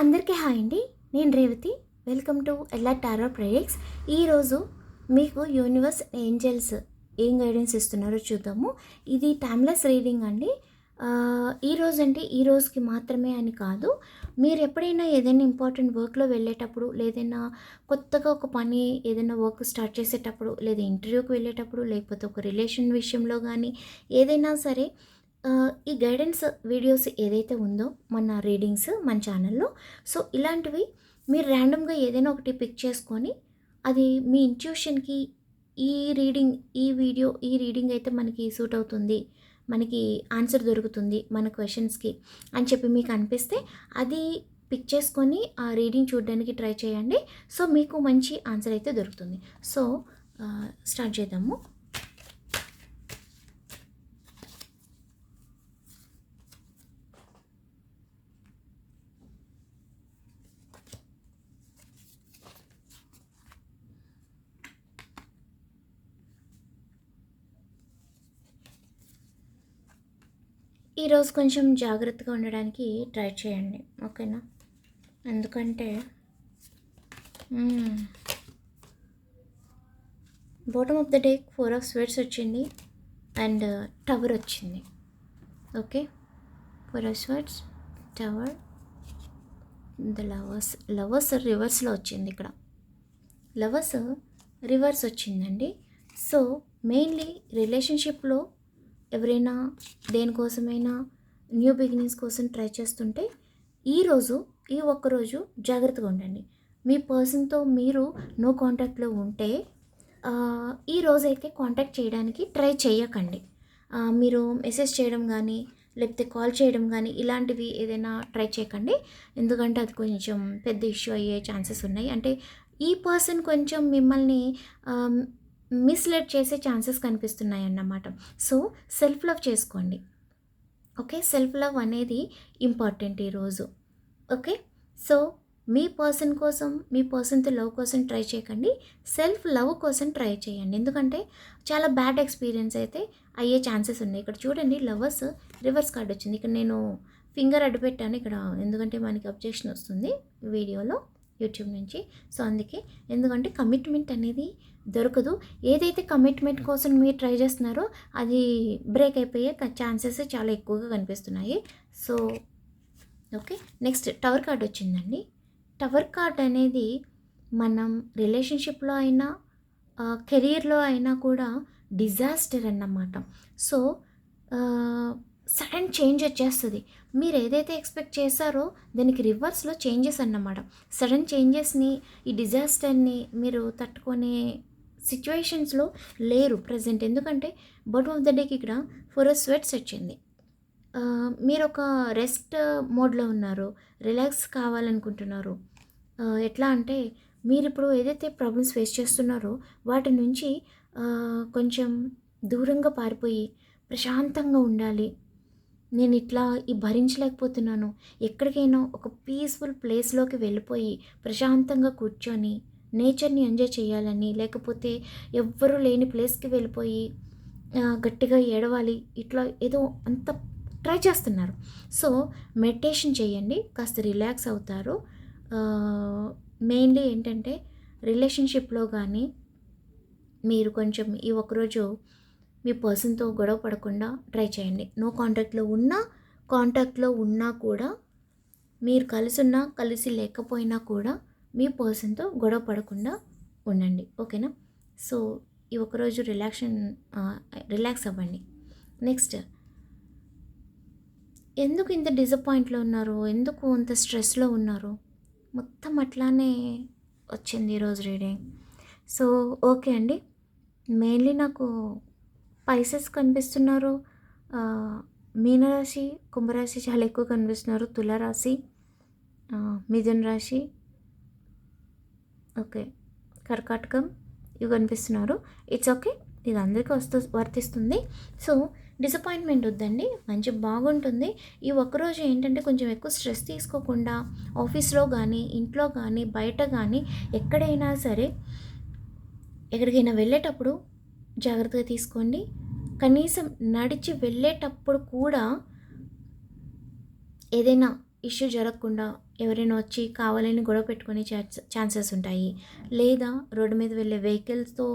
అందరికీ హాయ్ అండి. నేను Revathi. Welcome to Ella tarot prayers ఈరోజు మీకు యూనివర్స్ ఏంజల్స్ ఏం గైడెన్స్ ఇస్తున్నారో చూద్దాము. ఇది టైమ్లెస్ రీడింగ్ అండి. ఈరోజు ఈ రోజు అంటే ఈ రోజుకి మాత్రమే అని కాదు. మీరు ఎప్పుడైనా ఏదైనా ఇంపార్టెంట్ వర్క్లో వెళ్ళేటప్పుడు లేదైనా కొత్తగా ఒక పని ఏదైనా వర్క్ స్టార్ట్ చేసేటప్పుడు లేదా ఇంటర్వ్యూకి వెళ్ళేటప్పుడు లేకపోతే ఒక రిలేషన్ విషయంలో కానీ ఏదైనా సరే ఈ గైడెన్స్ వీడియోస్ ఏదైతే ఉందో మన రీడింగ్స్ మన ఛానల్లో సో ఇలాంటివి మీరు ర్యాండమ్గా ఏదైనా ఒకటి పిక్ చేసుకొని అది మీ ఇంట్యూషన్కి ఈ రీడింగ్ ఈ వీడియో ఈ రీడింగ్ అయితే మనకి సూట్ అవుతుంది మనకి ఆన్సర్ దొరుకుతుంది మన క్వశ్చన్స్కి అని చెప్పి మీకు అనిపిస్తే అది పిక్ చేసుకొని ఆ రీడింగ్ చూడడానికి ట్రై చేయండి. సో మీకు మంచి ఆన్సర్ అయితే దొరుకుతుంది. సో స్టార్ట్ చేద్దాము. ఈరోజు కొంచెం జాగ్రత్తగా ఉండడానికి ట్రై చేయండి ఓకేనా? ఎందుకంటే bottom of the day four of swords వచ్చింది అండ్ టవర్ uh, వచ్చింది. Okay four of swords tower the lovers lovers రివర్స్లో వచ్చింది ఇక్కడ. లవర్స్ రివర్స్ వచ్చిందండి. సో మెయిన్లీ రిలేషన్షిప్లో ఎవరైనా దేనికోసమైనా న్యూ బిగినింగ్స్ కోసం ట్రై చేస్తుంటే ఈరోజు ఈ ఒక్కరోజు జాగ్రత్తగా ఉండండి. మీ పర్సన్తో మీరు నో కాంటాక్ట్లో ఉంటే ఈ రోజైతే కాంటాక్ట్ చేయడానికి ట్రై చేయకండి. మీరు మెసేజ్ చేయడం కానీ లేకపోతే కాల్ చేయడం కానీ ఇలాంటివి ఏదైనా ట్రై చేయకండి. ఎందుకంటే అది కొంచెం పెద్ద ఇష్యూ అయ్యే ఛాన్సెస్ ఉన్నాయి. అంటే ఈ పర్సన్ కొంచెం మిమ్మల్ని మిస్లెడ్ చేసే ఛాన్సెస్ కనిపిస్తున్నాయి అన్నమాట సో సెల్ఫ్ లవ్ చేసుకోండి. ఓకే? సెల్ఫ్ లవ్ అనేది ఇంపార్టెంట్ ఈరోజు ఓకే? సో మీ పర్సన్ కోసం మీ పర్సన్తో లవ్ కోసం ట్రై చేయకండి. సెల్ఫ్ లవ్ కోసం ట్రై చేయండి. ఎందుకంటే చాలా బ్యాడ్ ఎక్స్పీరియన్స్ అయితే అయ్యే ఛాన్సెస్ ఉన్నాయి. ఇక్కడ చూడండి లవర్స్ రివర్స్ కార్డ్ వచ్చింది. ఇక్కడ నేను ఫింగర్ అడ్డు పెట్టాను. ఇక్కడ ఎందుకంటే మనకి అబ్జెక్షన్ వస్తుంది వీడియోలో. యూట్యూబ్ నుంచి. సో అందుకే ఎందుకంటే కమిట్మెంట్ అనేది దొరకదు. ఏదైతే కమిట్మెంట్ కోసం మీరు ట్రై చేస్తున్నారో అది బ్రేక్ అయిపోయే ఛాన్సెస్ చాలా ఎక్కువగా కనిపిస్తున్నాయి. So okay. Next tower card వచ్చిందండి. టవర్ కార్డ్ అనేది మనం రిలేషన్షిప్లో అయినా కెరీర్లో అయినా కూడా డిజాస్టర్ అన్నమాట. సో సడన్ చేంజ్ వచ్చేస్తుంది. మీరు ఏదైతే ఎక్స్పెక్ట్ చేశారో దానికి రివర్స్లో చేంజెస్ అన్నమాట. సడన్ చేంజెస్ని ఈ డిజాస్టర్ని మీరు తట్టుకునే సిచ్యువేషన్స్లో లేరు ప్రజెంట్. ఎందుకంటే బట్ ఆఫ్ ద డేకి ఇక్కడ ఫోర్ స్వెట్స్ వచ్చింది మీరు ఒక రెస్ట్ మోడ్లో ఉన్నారు రిలాక్స్ కావాలనుకుంటున్నారు. ఎట్లా అంటే మీరు ఇప్పుడు ఏదైతే ప్రాబ్లమ్స్ ఫేస్ చేస్తున్నారో వాటి నుంచి కొంచెం దూరంగా పారిపోయి ప్రశాంతంగా ఉండాలి. నేను ఇట్లా ఈ భరించలేకపోతున్నాను. ఎక్కడికైనా ఒక పీస్ఫుల్ ప్లేస్లోకి వెళ్ళిపోయి ప్రశాంతంగా కూర్చొని నేచర్ని ఎంజాయ్ చేయాలని లేకపోతే ఎవ్వరూ లేని ప్లేస్కి వెళ్ళిపోయి గట్టిగా ఏడవాలి ఇట్లా ఏదో అంత ట్రై చేస్తున్నారు. సో మెడిటేషన్ చేయండి కాస్త రిలాక్స్ అవుతారు. మెయిన్లీ ఏంటంటే రిలేషన్షిప్లో కానీ మీరు కొంచెం ఈ ఒకరోజు మీ పర్సన్తో గొడవ పడకుండా ట్రై చేయండి. నో కాంటాక్ట్లో ఉన్నా కాంటాక్ట్లో ఉన్నా కూడా మీరు కలిసున్నా కలిసి లేకపోయినా కూడా మీ పర్సన్తో గొడవ పడకుండా ఉండండి. ఓకేనా? సో ఈ ఒకరోజు రిలాక్షన్ రిలాక్స్ అవ్వండి. నెక్స్ట్. ఎందుకు ఇంత డిసప్పాయింట్లో ఉన్నారు? ఎందుకు అంత స్ట్రెస్లో ఉన్నారు? మొత్తం అట్లానే వచ్చింది ఈరోజు రీడింగ్. సో ఓకే అండి. మెయిన్లీ నాకు పైసెస్ కనిపిస్తున్నారు. మీనరాశి కుంభరాశి చాలా ఎక్కువ కనిపిస్తున్నారు. తులారాశి ఆ, మిథున రాశి ఓకే కర్కాటకం ఇవి కనిపిస్తున్నారు. ఇట్స్ ఓకే ఇది అందరికీ వస్తూ వర్తిస్తుంది. సో డిసప్పాయింట్మెంట్ వద్దండి. మంచి బాగుంటుంది. ఈ ఒక్కరోజు ఏంటంటే కొంచెం ఎక్కువ స్ట్రెస్ తీసుకోకుండా ఆఫీస్లో కానీ ఇంట్లో కానీ బయట కానీ ఎక్కడైనా సరే ఎక్కడికైనా వెళ్ళేటప్పుడు జాగ్రత్తగా తీసుకోండి. కనీసం నడిచి వెళ్ళేటప్పుడు కూడా ఏదైనా ఇష్యూ జరగకుండా ఎవరైనా వచ్చి కావాలని గొడవ పెట్టుకునే ఛాన్సెస్ ఉంటాయి. లేదా రోడ్డు మీద వెళ్ళే వెహికల్స్తో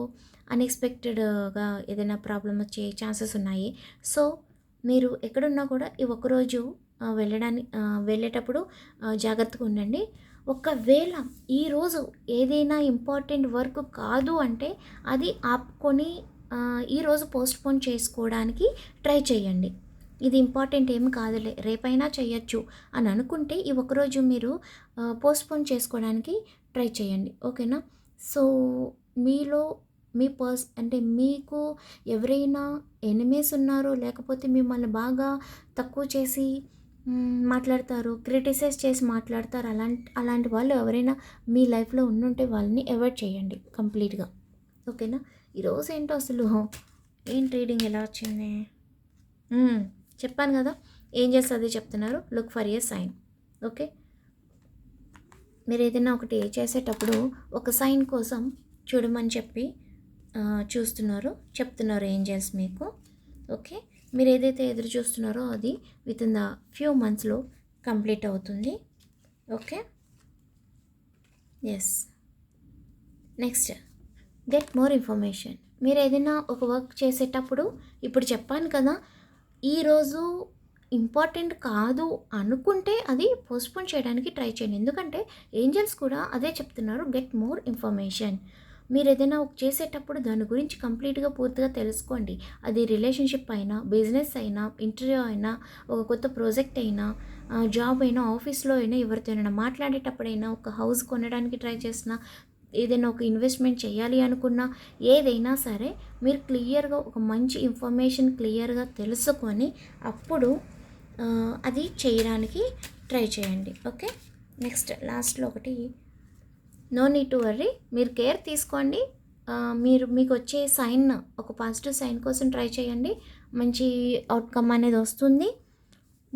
అన్ఎక్స్పెక్టెడ్గా ఏదైనా ప్రాబ్లం వచ్చే ఛాన్సెస్ ఉన్నాయి. సో మీరు ఎక్కడున్నా కూడా ఈ ఒక్కరోజు వెళ్ళడానికి వెళ్ళేటప్పుడు జాగ్రత్తగా ఉండండి. ఒకవేళ ఈరోజు ఏదైనా ఇంపార్టెంట్ వర్క్ కాదు అంటే అది ఆపుకొని ఈరోజు పోస్ట్పోన్ చేసుకోవడానికి ట్రై చేయండి. ఇది ఇంపార్టెంట్ ఏమి కాదులే రేపైనా చేయొచ్చు అని అనుకుంటే ఈ ఒకరోజు మీరు పోస్ట్పోన్ చేసుకోవడానికి ట్రై చేయండి. ఓకేనా సో మీలో మీ పర్స్ అంటే మీకు ఎవరైనా ఎనిమీస్ ఉన్నారో లేకపోతే మిమ్మల్ని బాగా తక్కువ చేసి మాట్లాడతారు క్రిటిసైజ్ చేసి మాట్లాడతారు అలాంటి అలాంటి వాళ్ళు ఎవరైనా మీ లైఫ్లో ఉండుంటే వాళ్ళని అవాయిడ్ చేయండి కంప్లీట్గా ఓకేనా ఈరోజు ఏంటో అసలు? ఏం ట్రేడింగ్ ఎలా వచ్చింది? చెప్పాను కదా. ఏం చేస్తుంది చెప్తున్నారు? Look for a sign okay మీరు ఏదైనా ఒకటి చేసేటప్పుడు ఒక సైన్ కోసం చూడమని చెప్పి చూస్తున్నారు. చెప్తున్నారు ఏంజల్స్ మీకు. ఓకే మీరు ఏదైతే ఎదురు చూస్తున్నారో అది విత్ ఇన్ ద ఫ్యూ మంత్స్లో కంప్లీట్ అవుతుంది. Okay yes next get more information మీరు ఏదైనా ఒక వర్క్ చేసేటప్పుడు ఇప్పుడు చెప్పాను కదా ఈరోజు ఇంపార్టెంట్ కాదు అనుకుంటే అది పోస్ట్పోన్ చేయడానికి ట్రై చేయండి. ఎందుకంటే ఏంజల్స్ కూడా అదే చెప్తున్నారు గెట్ మోర్ ఇన్ఫర్మేషన్ మీరు ఏదైనా ఒక చేసేటప్పుడు దాని గురించి కంప్లీట్గా పూర్తిగా తెలుసుకోండి. అది రిలేషన్షిప్ అయినా బిజినెస్ అయినా ఇంటర్వ్యూ అయినా ఒక కొత్త ప్రాజెక్ట్ అయినా జాబ్ అయినా ఆఫీస్లో అయినా ఎవరితో మాట్లాడేటప్పుడైనా ఒక హౌస్ కొనడానికి ట్రై చేసినా ఏదైనా ఒక ఇన్వెస్ట్మెంట్ చేయాలి అనుకున్నా ఏదైనా సరే మీరు క్లియర్గా ఒక మంచి ఇన్ఫర్మేషన్ క్లియర్గా తెలుసుకొని అప్పుడు అది చేయడానికి ట్రై చేయండి. ఓకే నెక్స్ట్ లాస్ట్లో ఒకటి. నో నీడ్ టు వర్రీ మీరు కేర్ తీసుకోండి. మీరు మీకు వచ్చే సైన్ ఒక పాజిటివ్ సైన్ కోసం ట్రై చేయండి. మంచి అవుట్కమ్ అనేది వస్తుంది.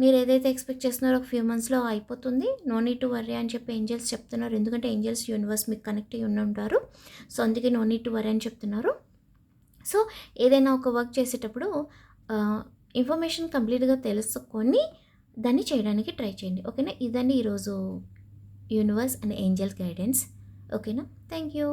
మీరు ఏదైతే ఎక్స్పెక్ట్ చేస్తున్నారో ఒక ఫ్యూ మంత్స్లో అయిపోతుంది. నో నీడ్ టు వర్రీ అని చెప్పి ఏంజల్స్ చెప్తున్నారు. ఎందుకంటే ఏంజల్స్ యూనివర్స్ మీకు కనెక్ట్ అయ్యి ఉంటారు. సో అందుకే నో నీడ్ టు వర్రీ అని చెప్తున్నారు. సో ఏదైనా ఒక వర్క్ చేసేటప్పుడు ఇన్ఫర్మేషన్ కంప్లీట్గా తెలుసుకొని దాన్ని చేయడానికి ట్రై చేయండి. ఓకేనా? ఇదండి ఈరోజు యూనివర్స్ అండ్ ఏంజల్ గైడెన్స్. ఓకేనా? Thank you